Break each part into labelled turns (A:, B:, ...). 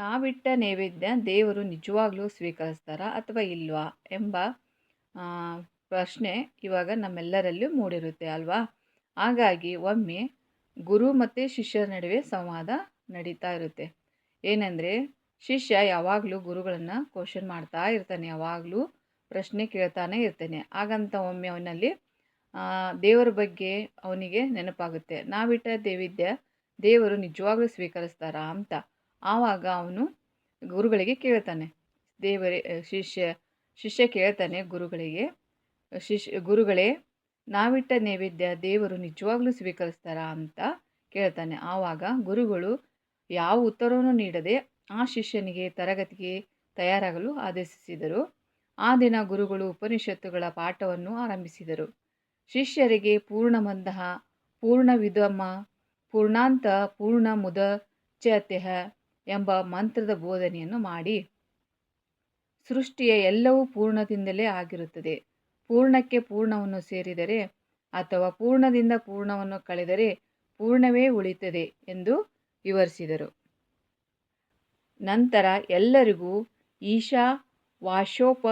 A: ನಾವಿಟ್ಟ ನೈವೇದ್ಯ ದೇವರು ನಿಜವಾಗ್ಲೂ ಸ್ವೀಕರಿಸ್ತಾರಾ ಅಥವಾ ಇಲ್ವಾ ಎಂಬ ಪ್ರಶ್ನೆ ಇವಾಗ ನಮ್ಮೆಲ್ಲರಲ್ಲೂ ಮೂಡಿರುತ್ತೆ ಅಲ್ವಾ? ಹಾಗಾಗಿ ಒಮ್ಮೆ ಗುರು ಮತ್ತು ಶಿಷ್ಯರ ನಡುವೆ ಸಂವಾದ ನಡೀತಾ ಇರುತ್ತೆ. ಏನಂದರೆ, ಶಿಷ್ಯ ಯಾವಾಗಲೂ ಗುರುಗಳನ್ನು ಕ್ವಶನ್ ಮಾಡ್ತಾ ಇರ್ತಾನೆ, ಯಾವಾಗಲೂ ಪ್ರಶ್ನೆ ಕೇಳ್ತಾನೆ ಇರ್ತಾನೆ. ಹಾಗಂತ ಒಮ್ಮೆ ಅವನಲ್ಲಿ ದೇವರ ಬಗ್ಗೆ ಅವನಿಗೆ ನೆನಪಾಗುತ್ತೆ. ನಾವಿಟ್ಟ ದೇವಿದ್ಯ ದೇವರು ನಿಜವಾಗ್ಲೂ ಸ್ವೀಕರಿಸ್ತಾರಾ ಅಂತ. ಆವಾಗ ಅವನು ಗುರುಗಳಿಗೆ ಕೇಳ್ತಾನೆ. ದೇವರೇ ಶಿಷ್ಯ ಶಿಷ್ಯ ಕೇಳ್ತಾನೆ ಗುರುಗಳಿಗೆ, ಶಿಷ್ಯ, ಗುರುಗಳೇ, ನಾವಿಟ್ಟ ನೈವೇದ್ಯ ದೇವರು ನಿಜವಾಗ್ಲೂ ಸ್ವೀಕರಿಸ್ತಾರಾ ಅಂತ ಕೇಳ್ತಾನೆ. ಆವಾಗ ಗುರುಗಳು ಯಾವ ಉತ್ತರವನ್ನು ನೀಡದೆ ಆ ಶಿಷ್ಯನಿಗೆ ತರಗತಿಗೆ ತಯಾರಾಗಲು ಆದೇಶಿಸಿದರು. ಆ ದಿನ ಗುರುಗಳು ಉಪನಿಷತ್ತುಗಳ ಪಾಠವನ್ನು ಆರಂಭಿಸಿದರು. ಶಿಷ್ಯರಿಗೆ ಪೂರ್ಣಮಂದಃ ಪೂರ್ಣವಿದಮ ಪೂರ್ಣಾಂತ, ಪೂರ್ಣ ಮುದಚ್ಯತ್ಯಃ ಎಂಬ ಮಂತ್ರದ ಬೋಧನೆಯನ್ನು ಮಾಡಿ ಸೃಷ್ಟಿಯ ಎಲ್ಲವೂ ಪೂರ್ಣದಿಂದಲೇ ಆಗಿರುತ್ತದೆ. ಪೂರ್ಣಕ್ಕೆ ಪೂರ್ಣವನ್ನು ಸೇರಿದರೆ ಅಥವಾ ಪೂರ್ಣದಿಂದ ಪೂರ್ಣವನ್ನು ಕಳೆದರೆ ಪೂರ್ಣವೇ ಉಳಿತದೆ ಎಂದು ವಿವರಿಸಿದರು. ನಂತರ ಎಲ್ಲರಿಗೂ ಈಶಾ ವಾಶೋಪನಿಷತ್ತಿನ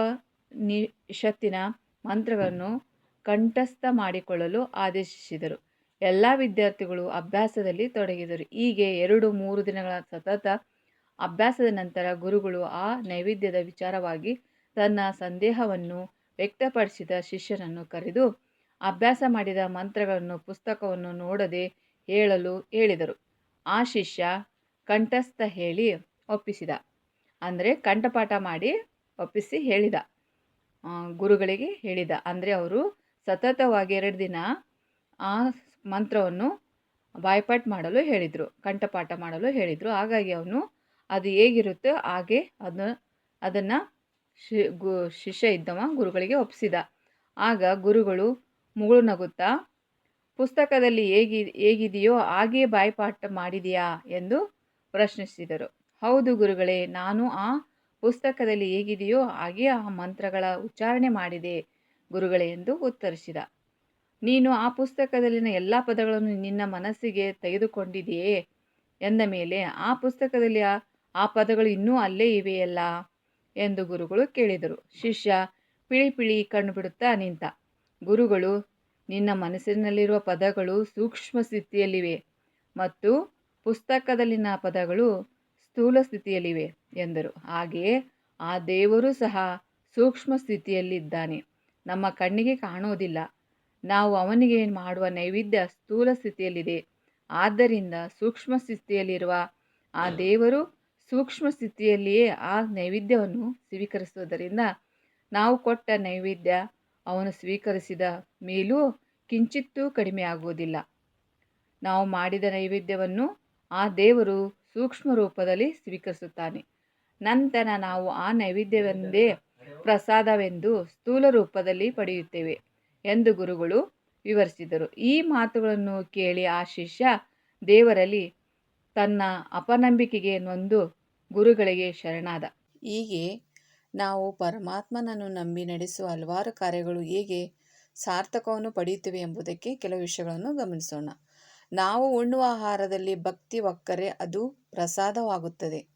A: ಮಂತ್ರಗಳನ್ನು ಕಂಠಸ್ಥ ಮಾಡಿಕೊಳ್ಳಲು ಆದೇಶಿಸಿದರು. ಎಲ್ಲ ವಿದ್ಯಾರ್ಥಿಗಳು ಅಭ್ಯಾಸದಲ್ಲಿ ತೊಡಗಿದರು. ಹೀಗೆ ಎರಡು ಮೂರು ದಿನಗಳ ಸತತ ಅಭ್ಯಾಸದ ನಂತರ ಗುರುಗಳು ಆ ನೈವೇದ್ಯದ ವಿಚಾರವಾಗಿ ತನ್ನ ಸಂದೇಹವನ್ನು ವ್ಯಕ್ತಪಡಿಸಿದ ಶಿಷ್ಯನನ್ನು ಕರೆದು ಅಭ್ಯಾಸ ಮಾಡಿದ ಮಂತ್ರಗಳನ್ನು, ಪುಸ್ತಕವನ್ನು ನೋಡದೆ ಹೇಳಲು ಹೇಳಿದರು. ಆ ಶಿಷ್ಯ ಕಂಠಸ್ಥ ಹೇಳಿ ಒಪ್ಪಿಸಿದ. ಅಂದರೆ ಕಂಠಪಾಠ ಮಾಡಿ ಒಪ್ಪಿಸಿ ಹೇಳಿದ. ಗುರುಗಳಿಗೆ ಹೇಳಿದ. ಅಂದರೆ ಅವರು ಸತತವಾಗಿ ಎರಡು ದಿನ ಆ ಮಂತ್ರವನ್ನು ಬಾಯ್ಪಾಟ್ ಮಾಡಲು ಹೇಳಿದರು, ಕಂಠಪಾಠ ಮಾಡಲು ಹೇಳಿದರು. ಹಾಗಾಗಿ ಅವನು ಅದು ಹೇಗಿರುತ್ತೋ ಹಾಗೆ ಅದನ್ನು ಅದನ್ನು ಶಿ, ಗು, ಶಿಷ್ಯ ಇದ್ದವ ಗುರುಗಳಿಗೆ ಒಪ್ಪಿಸಿದ ಆಗ ಗುರುಗಳು ಮುಗುಳು ನಗುತ್ತಾ, ಪುಸ್ತಕದಲ್ಲಿ ಹೇಗಿ, ಹೇಗಿದೆಯೋ ಹಾಗೆ ಬಾಯ್ಪಾಠ ಮಾಡಿದೆಯಾ ಎಂದು ಪ್ರಶ್ನಿಸಿದರು. ಹೌದು ಗುರುಗಳೇ, ನಾನು ಆ ಪುಸ್ತಕದಲ್ಲಿ ಹೇಗಿದೆಯೋ ಹಾಗೆ ಆ ಮಂತ್ರಗಳ ಉಚ್ಚಾರಣೆ ಮಾಡಿದೆ ಗುರುಗಳೇ ಎಂದು ಉತ್ತರಿಸಿದ. ನೀನು ಆ ಪುಸ್ತಕದಲ್ಲಿನ ಎಲ್ಲ ಪದಗಳನ್ನು ನಿನ್ನ ಮನಸ್ಸಿಗೆ ತೆಗೆದುಕೊಂಡಿದೆಯೇ ಎಂದ ಮೇಲೆ, ಆ ಪುಸ್ತಕದಲ್ಲಿ ಆ ಪದಗಳು ಇನ್ನೂ ಅಲ್ಲೇ ಇವೆಯಲ್ಲ? ಎಂದು ಗುರುಗಳು ಕೇಳಿದರು. ಶಿಷ್ಯ ಪಿಳಿ ಪಿಳಿ ಕಣ್ಣು ಬಿಡುತ್ತಾ ನಿಂತ, ಗುರುಗಳು, ನಿನ್ನ ಮನಸ್ಸಿನಲ್ಲಿರುವ ಪದಗಳು ಸೂಕ್ಷ್ಮ ಸ್ಥಿತಿಯಲ್ಲಿವೆ ಮತ್ತು ಪುಸ್ತಕದಲ್ಲಿನ ಪದಗಳು ಸ್ಥೂಲ ಸ್ಥಿತಿಯಲ್ಲಿವೆ ಎಂದರು. ಹಾಗೆಯೇ ಆ ದೇವರು ಸಹ ಸೂಕ್ಷ್ಮ ಸ್ಥಿತಿಯಲ್ಲಿದ್ದಾನೆ. ನಮ್ಮ ಕಣ್ಣಿಗೆ ಕಾಣುವುದಿಲ್ಲ ನಾವು ಅವನಿಗೆ ಮಾಡುವ ನೈವೇದ್ಯ ಸ್ಥೂಲ ಸ್ಥಿತಿಯಲ್ಲಿದೆ. ಆದ್ದರಿಂದ ಸೂಕ್ಷ್ಮ ಸ್ಥಿತಿಯಲ್ಲಿರುವ ಆ ದೇವರು ಸೂಕ್ಷ್ಮ ಸ್ಥಿತಿಯಲ್ಲಿಯೇ ಆ ನೈವೇದ್ಯವನ್ನು ಸ್ವೀಕರಿಸುವುದರಿಂದ ನಾವು ಕೊಟ್ಟ ನೈವೇದ್ಯ ಅವನು ಸ್ವೀಕರಿಸಿದ ಮೇಲೂ ಕಿಂಚಿತ್ತೂ ಕಡಿಮೆ ಆಗುವುದಿಲ್ಲ. ನಾವು ಮಾಡಿದ ನೈವೇದ್ಯವನ್ನು ಆ ದೇವರು ಸೂಕ್ಷ್ಮ ರೂಪದಲ್ಲಿ ಸ್ವೀಕರಿಸುತ್ತಾನೆ. ನಂತರ ನಾವು ಆ ನೈವೇದ್ಯವೆಂದೇ ಪ್ರಸಾದವೆಂದು ಸ್ಥೂಲ ರೂಪದಲ್ಲಿ ಪಡೆಯುತ್ತೇವೆ. ಎಂದು ಗುರುಗಳು ವಿವರಿಸಿದರು. ಈ ಮಾತುಗಳನ್ನು ಕೇಳಿ ಆ ಶಿಷ್ಯ ದೇವರಲ್ಲಿ ತನ್ನ ಅಪನಂಬಿಕೆಗೆ ನೊಂದು ಗುರುಗಳಿಗೆ ಶರಣಾದ. ಹೀಗೆ ನಾವು ಪರಮಾತ್ಮನನ್ನು ನಂಬಿ ನಡೆಸುವ ಹಲವಾರು ಕಾರ್ಯಗಳು ಹೇಗೆ ಸಾರ್ಥಕವನ್ನು ಪಡೆಯುತ್ತವೆ ಎಂಬುದಕ್ಕೆ ಕೆಲವು ವಿಷಯಗಳನ್ನು ಗಮನಿಸೋಣ. ನಾವು ಉಣ್ಣುವ ಆಹಾರದಲ್ಲಿ ಭಕ್ತಿ ಒಕ್ಕರೆ ಅದು ಪ್ರಸಾದವಾಗುತ್ತದೆ.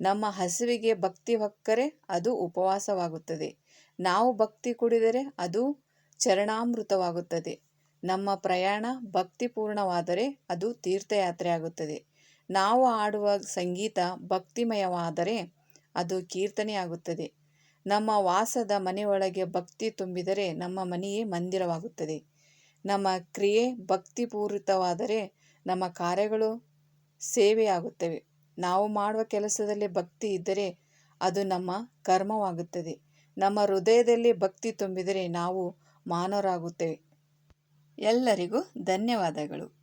A: ನಮ್ಮ ಹಸಿವಿಗೆ ಭಕ್ತಿ ಒಕ್ಕರೆ ಅದು ಉಪವಾಸವಾಗುತ್ತದೆ. ನಾವು ಭಕ್ತಿ ಕುಡಿದರೆ ಅದು ಚರಣಾಮೃತವಾಗುತ್ತದೆ. ನಮ್ಮ ಪ್ರಯಾಣ ಭಕ್ತಿಪೂರ್ಣವಾದರೆ ಅದು ತೀರ್ಥಯಾತ್ರೆಯಾಗುತ್ತದೆ. ನಾವು ಆಡುವ ಸಂಗೀತ ಭಕ್ತಿಮಯವಾದರೆ ಅದು ಕೀರ್ತನೆಯಾಗುತ್ತದೆ. ನಮ್ಮ ವಾಸದ ಮನೆಯೊಳಗೆ ಭಕ್ತಿ ತುಂಬಿದರೆ ನಮ್ಮ ಮನೆಯೇ ಮಂದಿರವಾಗುತ್ತದೆ. ನಮ್ಮ ಕ್ರಿಯೆ ಭಕ್ತಿಪೂರಿತವಾದರೆ ನಮ್ಮ ಕಾರ್ಯಗಳು ಸೇವೆಯಾಗುತ್ತವೆ. ನಾವು ಮಾಡುವ ಕೆಲಸದಲ್ಲಿ ಭಕ್ತಿ ಇದ್ದರೆ ಅದು ನಮ್ಮ ಕರ್ಮವಾಗುತ್ತದೆ. ನಮ್ಮ ಹೃದಯದಲ್ಲಿ ಭಕ್ತಿ ತುಂಬಿದರೆ ನಾವು ಮಾನವರಾಗುತ್ತೇವೆ ಎಲ್ಲರಿಗೂ ಧನ್ಯವಾದಗಳು.